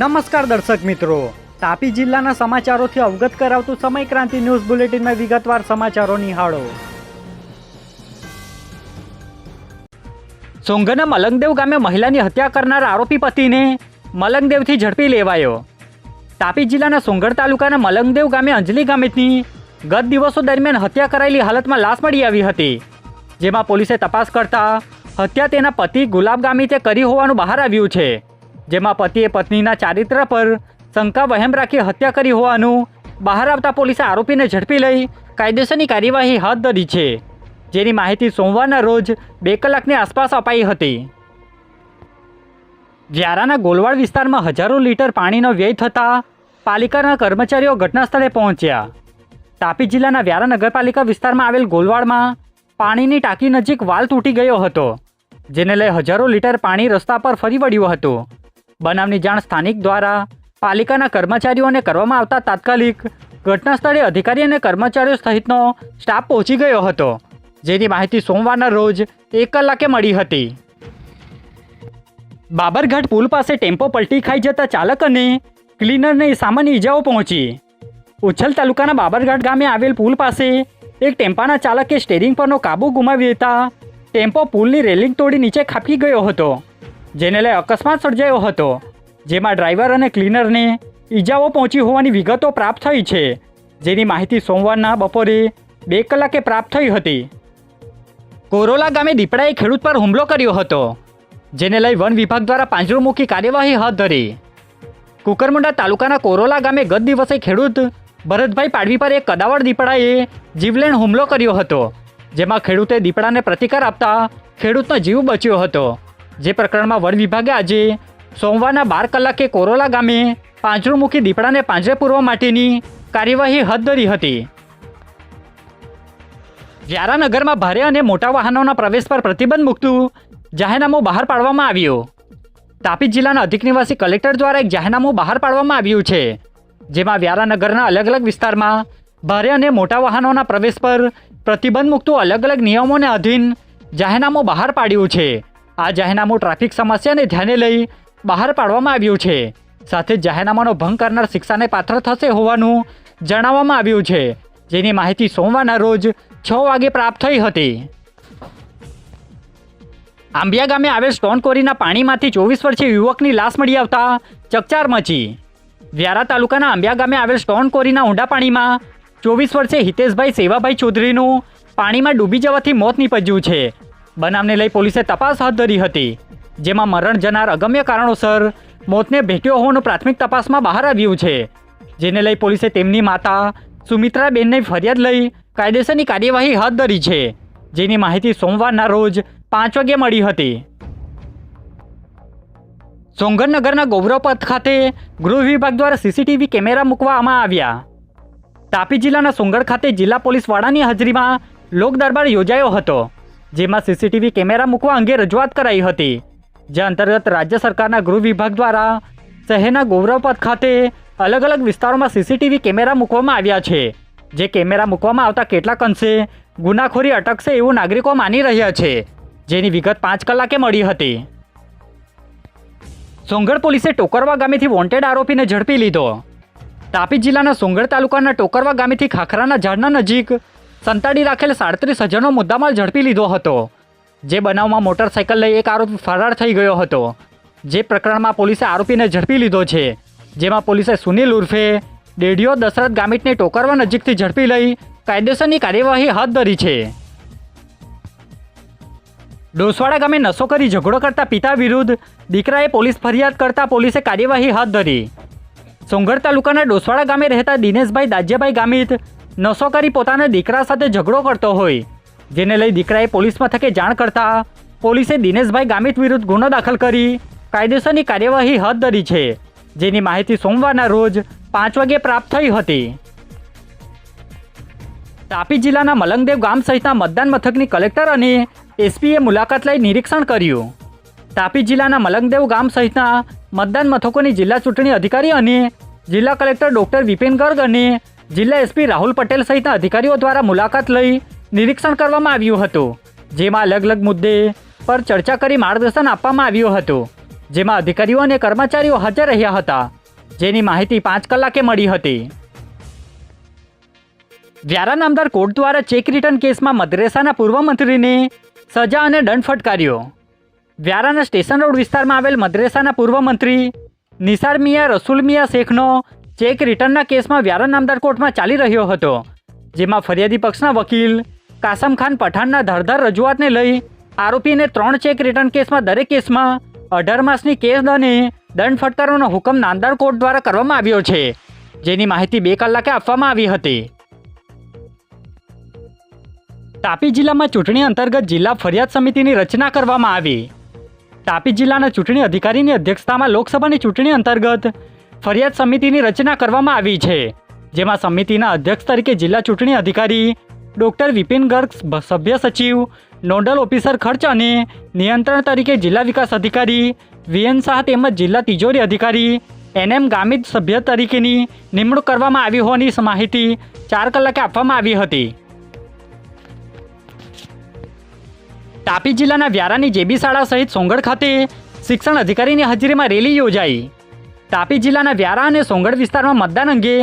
નમસ્કાર દર્શક મિત્રો. તાપી જિલ્લાના સમાચારોથી અવગત કરાવતું સમય ક્રાંતિ ન્યૂઝ બુલેટિનમાં વિગતવાર સમાચારો નિહાળો. સોંગના મલંગદેવ ગામે મહિલાની હત્યા કરનાર આરોપી પતિને મલંગદેવથી ઝડપી લેવાયો. તાપી જિલ્લાના સોંગઢ તાલુકાના મલંગદેવ ગામે અંજલી ગામેની ગત દિવસો દરમિયાન હત્યા કરાયેલી હાલતમાં લાશ મળી આવી હતી. જેમાં પોલીસે તપાસ કરતા હત્યા તેના પતિ ગુલાબ ગામીતે કરી હોવાનું બહાર આવ્યું છે. જેમાં પતિએ પત્નીના ચારિત્ર પર શંકા વહેમ રાખી હત્યા કરી હોવાનું બહાર આવતા પોલીસે આરોપીને ઝડપી લઈ કાયદેસરની કાર્યવાહી હાથ ધરી છે, જેની માહિતી સોમવારના રોજ બે કલાકની આસપાસ અપાઈ હતી. વ્યારાના ગોલવાડ વિસ્તારમાં હજારો લીટર પાણીનો વ્યય થતાં પાલિકાના કર્મચારીઓ ઘટનાસ્થળે પહોંચ્યા. તાપી જિલ્લાના વ્યારા નગરપાલિકા વિસ્તારમાં આવેલ ગોલવાડમાં પાણીની ટાંકી નજીક વાલ તૂટી ગયો હતો, જેને લઈ હજારો લીટર પાણી રસ્તા પર ફરી વળ્યું હતું. બનાવની જાણ સ્થાનિક દ્વારા પાલિકાના કર્મચારીઓને કરવામાં આવતા તાત્કાલિક ઘટના સ્થળે અધિકારી અને કર્મચારીઓ સહિતનો સ્ટાફ પહોંચી ગયો હતો, જેની માહિતી સોમવારના રોજ એક કલાકે મળી હતી. બાબરઘાટ પુલ પાસે ટેમ્પો પલટી ખાઈ જતા ચાલક અને ક્લીનરને સામાન્ય ઈજાઓ પહોંચી. ઉછલ તાલુકાના બાબરઘાટ ગામે આવેલ પુલ પાસે એક ટેમ્પાના ચાલકે સ્ટેરિંગ પરનો કાબુ ગુમાવી દેતા ટેમ્પો પુલની રેલિંગ તોડી નીચે ખાબકી ગયો હતો. જેને લઈ અકસ્માત સર્જાયો હતો. જેમાં ડ્રાઈવર અને ક્લીનરને ઈજાઓ પહોંચી હોવાની વિગતો પ્રાપ્ત થઈ છે. જેની માહિતી સોમવારના બપોરે બે કલાકે પ્રાપ્ત થઈ હતી. કોરોલા ગામે દીપડાએ ખેડૂત પર હુમલો કર્યો હતો, જેને લઈ વન વિભાગ દ્વારા પાંજરોમુખી કાર્યવાહી હાથ ધરી. કુકરમુંડા તાલુકાના કોરોલા ગામે ગત દિવસે ખેડૂત ભરતભાઈ પાડવી પર એક કદાવર દીપડાએ જીવલેણ હુમલો કર્યો હતો, જેમાં ખેડૂતે દીપડાને પ્રતિકાર આપતા ખેડૂતનો જીવ બચ્યો હતો. જે પ્રકરણમાં વન વિભાગે આજે સોમવારના બાર કલાકે કોરોલા ગામે પાંજરું મૂકી દીપડાને પાંજરે પૂરવા માટેની કાર્યવાહી હાથ ધરી હતી. વ્યારાનગરમાં ભારે અને મોટા વાહનોના પ્રવેશ પર પ્રતિબંધ મૂકતું જાહેરનામું બહાર પાડવામાં આવ્યું. તાપી જિલ્લાના અધિક નિવાસી કલેક્ટર દ્વારા એક જાહેરનામું બહાર પાડવામાં આવ્યું છે, જેમાં વ્યારાનગરના અલગ અલગ વિસ્તારમાં ભારે અને મોટા વાહનોના પ્રવેશ પર પ્રતિબંધ મૂકતું અલગ અલગ નિયમોને અધીન જાહેરનામું બહાર પાડ્યું છે. આ જાહેરનામું ટ્રાફિક સમસ્યાને ધ્યાને લઈ બહાર પાડવામાં આવ્યું છે. સાથે જાહેરનામાનો ભંગ કરનાર શિક્ષાને પાત્ર થશે હોવાનું જણાવવામાં આવ્યું છે. જેની માહિતી સોમવારના રોજ છ વાગે પ્રાપ્ત થઈ હતી. આંબિયા ગામે આવેલ સ્ટોન કોરીના પાણીમાંથી ચોવીસ વર્ષીય યુવકની લાશ મળી આવતા ચકચાર મચી. વ્યારા તાલુકાના આંબિયા ગામે આવેલ સ્ટોન કોરીના ઊંડા પાણીમાં ચોવીસ વર્ષે હિતેશભાઈ સેવાભાઈ ચૌધરીનું પાણીમાં ડૂબી જવાથી મોત નીપજ્યું છે. બનાવને લઈ પોલીસે તપાસ હાથ ધરી હતી, જેમાં મરણ જનાર અગમ્ય કારણોસર મોતને ભેટ્યો હોવાનું પ્રાથમિક તપાસમાં બહાર આવ્યું છે, જેને લઈ પોલીસે તેમની માતા સુમિત્રાબેનને ફરિયાદ લઈ કાયદેસરની કાર્યવાહી હાથ ધરી છે, જેની માહિતી સોમવારના રોજ પાંચ વાગે મળી હતી. સોંગરનગરના ગૌરવપથ ખાતે ગૃહ વિભાગ દ્વારા સીસીટીવી કેમેરા મૂકવામાં આવ્યા. તાપી જિલ્લાના સોંગર ખાતે જિલ્લા પોલીસ વડાની હાજરીમાં લોક દરબાર યોજાયો હતો. જેમાં સીસીટીવી કેમેરા મૂકવા અંગે રજૂઆત કરાઈ હતી, જે અંતર્ગત રાજ્ય સરકારના ગૃહ વિભાગ દ્વારા શહેરના ગૌરવપથ ખાતે અલગ અલગ વિસ્તારોમાં સીસીટીવી કેમેરા મૂકવામાં આવ્યા છે, જે કેમેરા મૂકવામાં આવતા કેટલાક અંશે ગુનાખોરી અટકશે એવું નાગરિકો માની રહ્યા છે, જેની વિગત પાંચ કલાકે મળી હતી. સોંગઢ પોલીસે ટોકરવા ગામેથી વોન્ટેડ આરોપીને ઝડપી લીધો. તાપી જિલ્લાના સોંગઢ તાલુકાના ટોકરવા ગામેથી ખાખરાના ઝાડના નજીક સંતાડી રાખેલ સાડત્રીસ હજારનો મુદ્દામાલ ઝડપી લીધો હતો. જે બનાવમાં મોટરસાયકલ લઈ એક આરોપી ફરાર થઈ ગયો હતો. જે પ્રકરણમાં પોલીસે આરોપીને ઝડપી લીધો છે. જેમાં પોલીસે સુનિલ ઉર્ફે ડેડિયો દશરથ ગામિતને ટોકરવા નજીકથી ઝડપી લઈ કાયદેસરની કાર્યવાહી હાથ ધરી છે. ડોસવાડા ગામે નશો કરી ઝઘડો કરતા પિતા વિરુદ્ધ દીકરાએ પોલીસ ફરિયાદ કરતા પોલીસે કાર્યવાહી હાથ ધરી. સોંગઢ તાલુકાના ડોસવાડા ગામે રહેતા દિનેશભાઈ દાજ્યભાઈ ગામિત નશો કરી પોતાના દીકરા સાથે ઝઘડો કરતો હોય. જેને લઈ દીકરાએ પોલીસ મથકે જાણ કરતા પોલીસે દિનેશભાઈ ગામિત વિરુદ્ધ ગુનો દાખલ કરી કાયદેસરની કાર્યવાહી હાથ ધરી છે, જેની માહિતી સોમવારના રોજ પાંચ વાગે પ્રાપ્ત થઈ હતી. તાપી જિલ્લાના મલંગદેવ ગામ સહિતના મતદાન મથકની કલેક્ટર અને એસપીએ મુલાકાત લઈ નિરીક્ષણ કર્યું. તાપી જિલ્લાના મલંગદેવ ગામ સહિતના મતદાન મથકોની જિલ્લા ચૂંટણી અધિકારી અને જિલ્લા કલેક્ટર ડોક્ટર વિપિન ગર્ગ અને જિલ્લા એસપી રાહુલ પટેલ સહિતના અધિકારીઓ દ્વારા મુલાકાત લઈ નિરીક્ષણ કરવામાં આવ્યું હતું, જેમાં અલગ અલગ મુદ્દે પર ચર્ચા કરી માર્ગદર્શન આપવામાં આવ્યું હતું, જેમાં અધિકારીઓ અને કર્મચારીઓ હાજર રહ્યા હતા, જેની માહિતી પાંચ કલાકે મળી હતી. વ્યારા નામદાર કોર્ટ દ્વારા ચેક રિટર્ન કેસમાં મદ્રેસાના પૂર્વ મંત્રીને સજા અને દંડ ફટકાર્યો. વ્યારાના સ્ટેશન રોડ વિસ્તારમાં આવેલ મદ્રેસાના પૂર્વ મંત્રી નિસાર મિયા રસુલ મિયા શેખનો ચેક રિટર્નના કેસમાં વ્યારા નામદાર કોર્ટમાં ચાલી રહ્યો હતો, જેમાં ફરિયાદી પક્ષના વકીલ, કાસમ ખાન પઠાણના ધારદાર રજૂઆતને લઈ આરોપીને ત્રણ ચેક રિટર્ન કેસમાં દરેક કેસમાં અઢાર માસની કેસ અને દંડ ફટકારવાનો હુકમ નામદાર કોર્ટ દ્વારા કરવામાં આવ્યો છે, જેની માહિતી બે કલાકે આપવામાં આવી હતી. તાપી જિલ્લામાં ચૂંટણી અંતર્ગત જિલ્લા ફરિયાદ સમિતિની રચના કરવામાં આવી. તાપી જિલ્લાના ચૂંટણી અધિકારીની અધ્યક્ષતામાં લોકસભાની ચૂંટણી અંતર્ગત ફરિયાદ સમિતિની રચના કરવામાં આવી છે, જેમાં સમિતિના અધ્યક્ષ તરીકે જિલ્લા ચૂંટણી અધિકારી ડોક્ટર વિપિન ગર્ગ સભ્ય સચિવ, નોડલ ઓફિસર ખર્ચ અને નિયંત્રણ તરીકે જિલ્લા વિકાસ અધિકારી વીએન શાહ તેમજ જિલ્લા તિજોરી અધિકારી એનએમ ગામિત સભ્ય તરીકેની નિમણૂક કરવામાં આવી હોવાની માહિતી ચાર કલાકે આપવામાં આવી હતી. તાપી જિલ્લાના વ્યારાની જેબી શાળા સહિત સોંગઢ ખાતે શિક્ષણ અધિકારીની હાજરીમાં રેલી યોજાઈ. તાપી જિલ્લાના વ્યારા અને સોંગઢ વિસ્તારમાં મતદાન અંગે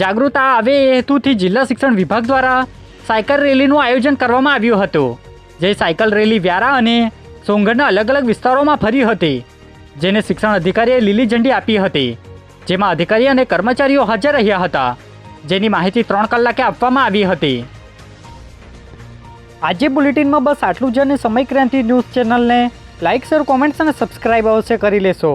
જાગૃતતા આવે એ હેતુથી જિલ્લા શિક્ષણ વિભાગ દ્વારા સાયકલ રેલીનું આયોજન કરવામાં આવ્યું હતું, જે સાયકલ રેલી વ્યારા અને સોંગઢના અલગ અલગ વિસ્તારોમાં ફરી હતી, જેને શિક્ષણ અધિકારીએ લીલી ઝંડી આપી હતી, જેમાં અધિકારી અને કર્મચારીઓ હાજર રહ્યા હતા, જેની માહિતી ત્રણ કલાકે આપવામાં આવી હતી. આજે બુલેટિનમાં બસ આટલું જ અને સમય ક્રાંતિ ન્યૂઝ ચેનલને લાઇક શેર, કોમેન્ટ્સ અને સબસ્ક્રાઇબ અવશ્ય કરી લેશો.